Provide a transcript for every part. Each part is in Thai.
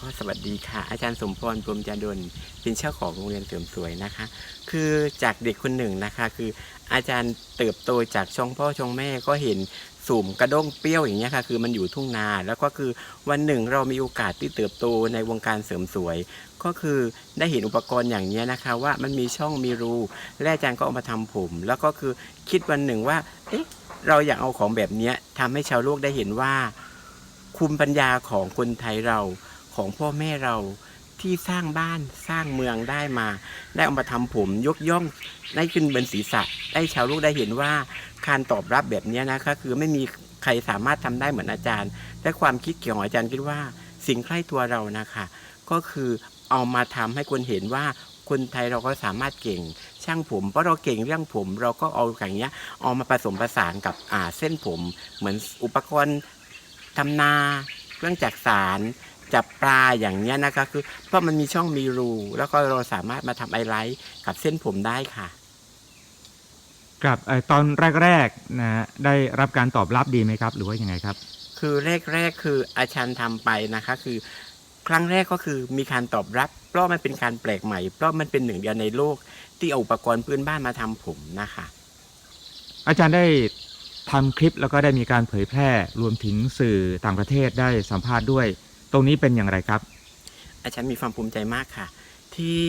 ก็สวัสดีค่ะ อาจารย์สมพรพรหมจาดลเป็นเจ้าของโรงเรียนเสริมสวยนะคะ คือจากเด็กคนหนึ่งนะคะ คืออาจารย์เติบโตจากช่องพ่อช่องแม่ก็เห็นสุ่มกระด้งเปรี้ยวอย่างเงี้ยค่ะ คือมันอยู่ทุ่งนาแล้วก็คือวันหนึ่งเรามีโอกาสที่เติบโตในวงการเสริมสวย ก็คือได้เห็นอุปกรณ์อย่างเนี้ยนะคะ ว่ามันมีช่องมีรูและอาจารย์ก็เอามาทำผม แล้วก็คือคิดวันหนึ่งว่า เอ๊ะ เราอยากเอาของแบบเนี้ยทำให้ชาวโลกได้เห็นว่าภูมิปัญญาของคนไทยเรา ของพ่อแม่เราที่สร้างบ้านสร้างเมืองได้มา ได้เอามาทำผมยกย่องได้ขึ้นบนศีรษะ ได้ชาวโลกได้เห็นว่าการตอบรับแบบนี้นะคะคือไม่มีใครสามารถทำได้เหมือนอาจารย์ และความคิดเกี่ยวของอาจารย์คิดว่า สิ่งใกล้ตัวเรานะคะ ก็คือเอามาทำให้คนเห็นว่าคนไทยเราก็สามารถเก่ง ช่างผมเพราะเราเก่งเรื่องผม เราก็เอาอย่างเงี้ยเอามาผสมผสานกับอ่าเส้นผม เหมือนอุปกรณ์ทำนาเครื่องจักสาร จับปลาอย่างเนี้ยนะคะคือเพราะมันมีช่องมีรู แล้วก็เราสามารถมาทำไอไลท์กับเส้นผมได้ค่ะครับเอ่อตอนแรกๆนะฮะได้รับการตอบรับดีไหมครับ หรือว่ายังไงครับ คือแรกๆคืออาจารย์ทำไปนะคะ คือครั้งแรกก็คือมีการตอบรับ เพราะมันเป็นการแปลกใหม่ เพราะมันเป็นหนึ่งเดียวในโลก ที่เอาอุปกรณ์พื้นบ้านมาทำผมนะคะ อาจารย์ได้ทำคลิปแล้วก็ได้มีการเผยแพร่รวมถึงสื่อต่างประเทศได้สัมภาษณ์ด้วย ตรงนี้เป็นอย่างไรครับ อาจารย์มีความภูมิใจมากค่ะ ที่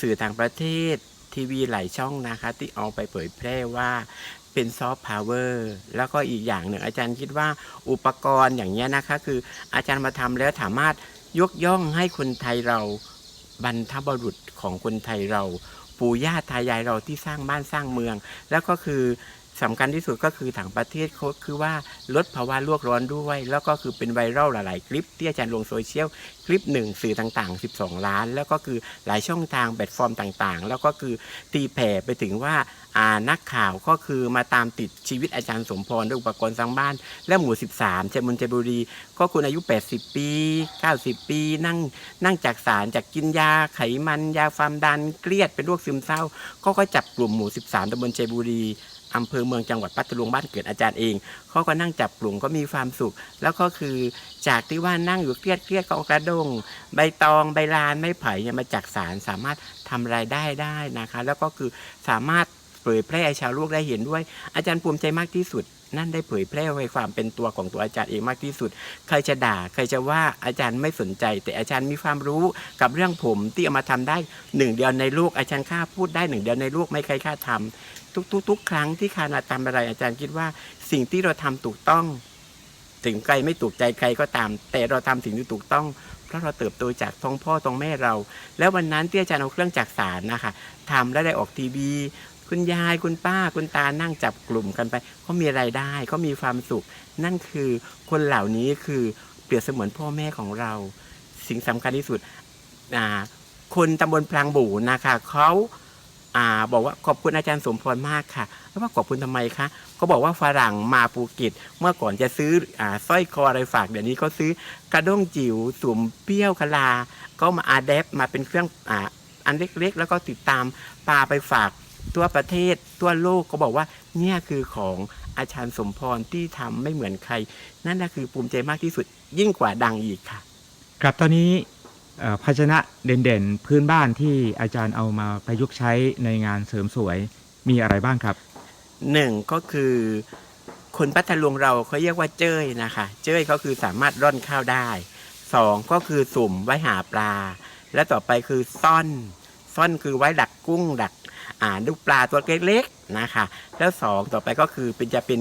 สื่อต่างประเทศทีวีหลายช่องนะคะ ที่เอาไปเผยแพร่ว่าเป็นซอฟต์พาวเวอร์แล้วก็อีกอย่างหนึ่งอาจารย์คิดว่าอุปกรณ์อย่างนี้นะคะ คืออาจารย์มาทำแล้วสามารถยกย่องให้คนไทยเราบรรพบุรุษของคนไทยเรา ปู่ย่าตายายเราที่สร้างบ้านสร้างเมือง แล้วก็คือ สำคัญที่สุดก็คือต่างประเทศเขาคือว่าลดภาวะโลกร้อนด้วย แล้วก็คือเป็นไวรัลหลาย ๆ คลิป ที่อาจารย์ลงโซเชียลคลิปหนึ่งสื่อต่าง ๆ 12 ล้าน แล้วก็คือหลายช่องทางแพลตฟอร์มต่าง ๆ แล้วก็คือตีแผ่ไปถึงว่าานักข่าวก็คือมาตามติดชีวิตอาจารย์สมพรด้วยอุปกรณ์สร้างบ้าน และหมู่ 13เชมุนเจบุรี ก็คุณอายุ 80 ปี 90 ปี นั่งนั่งจากสารจากกินยาไขมันยาความดันเครียดเป็นโรคซึมเศร้า ก็ก็จับกลุ่มหมู่ 13ตำบลเจบุรีอำเภอเมืองจังหวัดพัทลุงบ้านเกิดอาจารย์เองเขาก็นั่งจับกลุ่มก็มีความสุข แล้วก็คือจากที่ว่านั่งอยู่เครียดเครียดก็เอากระดง ใบตองใบลานไม้ไผ่มาจากสารสามารถทำรายได้ได้นะคะ แล้วก็คือสามารถ เผยแพร่ให้ชาวโลกได้เห็นด้วย อาจารย์ภูมิใจมากที่สุด นั่นได้เผยแพร่ไว้ความเป็นตัวของตัวอาจารย์เองมากที่สุด ใครจะด่าใครจะว่าอาจารย์ไม่สนใจ แต่อาจารย์มีความรู้กับเรื่องผมที่เอามาทำได้หนึ่งเดียวในโลกอาจารย์ข้าพูดได้หนึ่งเดียวในโลกไม่ใครข้าทำทุกๆครั้งที่คานาทำอะไรอาจารย์คิดว่าสิ่งที่เราทำถูกต้องถึงใครไม่ถูกใจใครก็ตาม แต่เราทำสิ่งที่ถูกต้อง เพราะเราเติบโตจากท้องพ่อท้องแม่เรา แล้ววันนั้นที่อาจารย์เอาเครื่องจักสารนะคะทำแล้วได้ออกทีวี คุณยายคุณป้าคุณตานั่งจับกลุ่มกันไปเขามีรายได้เขามีความสุข นั่นคือคนเหล่านี้คือเปรียบเสมือนพ่อแม่ของเรา สิ่งสำคัญที่สุดอ่าคนตำบลพลางบูนะคะเขาอ่าบอกว่าขอบคุณอาจารย์สมพรมากค่ะ แล้วว่าขอบคุณทำไมคะเขาบอกว่าฝรั่งมาภูเก็ตเมื่อก่อนจะซื้ออ่าสร้อยคออะไรฝากเดี๋ยวนี้เขาซื้อกระด้งจิ๋วสวมเปรี้ยวคลาก็มาอาเดฟมาเป็นเครื่องอ่าอันเล็กๆ แล้วก็ติดตามปลาไปฝาก ทั่วประเทศทั่วโลกก็บอกว่าเนี่ยคือของอาจารย์สมพรที่ทำไม่เหมือนใคร นั่นนะคือภูมิใจมากที่สุดยิ่งกว่าดังอีกค่ะ ครับตอนนี้เอ่อภาชนะเด่นๆ พื้นบ้านที่อาจารย์เอามาประยุกต์ใช้ในงานเสริมสวยมีอะไรบ้างครับหนึ่งก็คือคนพัทลุงเราเขาเรียกว่าเจ้ยนะคะ เจ้ยก็คือสามารถร่อนข้าวได้สองก็คือสุ่มไว้หาปลา และต่อไปคือซ่อน ซ่อนคือไว้ดักกุ้งดักอ่าลูกปลาตัวเล็กๆนะคะ แล้วสองต่อไปก็คือเป็นจะเป็น